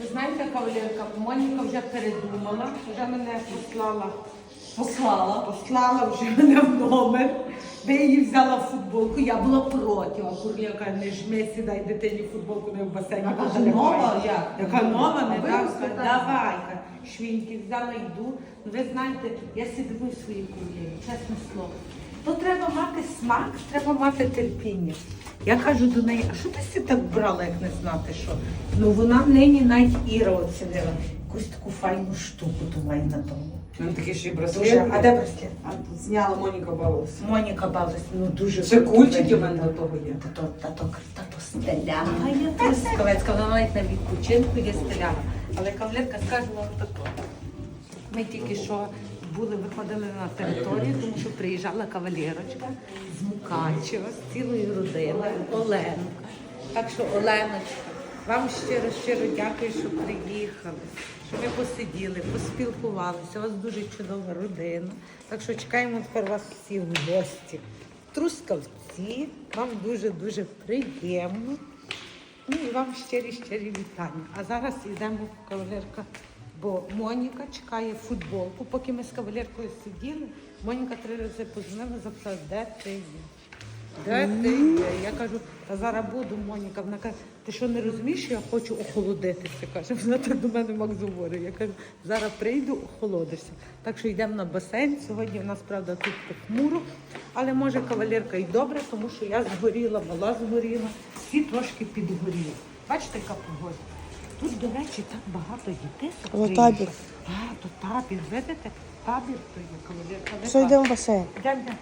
Ви знаєте, кавалерка, Моніка вже передумала, вже мене послала, Послала. послала вже мене в номер, де її взяла футболку. Я була проти, а курля не жми, сідай дитині футболку не в басейні. А каже, нова як? Яка нова, не так? Давай, швіньки взяла, йду. Ну ви знаєте, я сидимо в своїй кур'єрі, чесне слово. То треба мати смак, треба мати терпіння. Я кажу до неї, а що ти сі так брала, як не знати що? Ну вона нині навіть Іра оцінила. Якусь таку файну штуку то має на тому. Він такий ще й Дуже, а де браслет? А зняла Моніка Балус. Моніка бавилась, ну дуже Ще круто кульчики у виглядає. мене до того є. Та то, та то, та то трускавецька, вона навіть на відпочинку є стеляга. Але кавалерка скаже вам тако. Ми тільки що були, виходили на територію, тому що приїжджала кавалерочка з Мукачева, з цілою родиною, Оленка. Так що, Оленочка, вам щиро щиро дякую, що приїхали, що ми посиділи, поспілкувалися. У вас дуже чудова родина. Так що чекаємо тепер вас всі в гості. Трускавці, вам дуже-дуже приємно. Ну і вам щирі щирі вітання. А зараз йдемо кавалерка, бо Моніка чекає футболку. Поки ми з кавалеркою сиділи, Моніка три рази позвонила, запитала, де ти є? Де ти є? Я кажу, та зараз буду, Моніка. Вона каже, ти що не розумієш, що я хочу охолодитися? Каже, вона так до мене Макс говорить. Я кажу, зараз прийду, охолодишся. Так що йдемо на басейн. Сьогодні в нас, правда, тут похмуро, але може кавалерка і добре, тому що я згоріла, мала згоріла, всі трошки підгоріли. Бачите, яка погода? Тут, до речі, так багато дітей. То табір. А, то табір, видите? Табір то є коли. Все, йдемо в басейн? Йдемо, йдемо.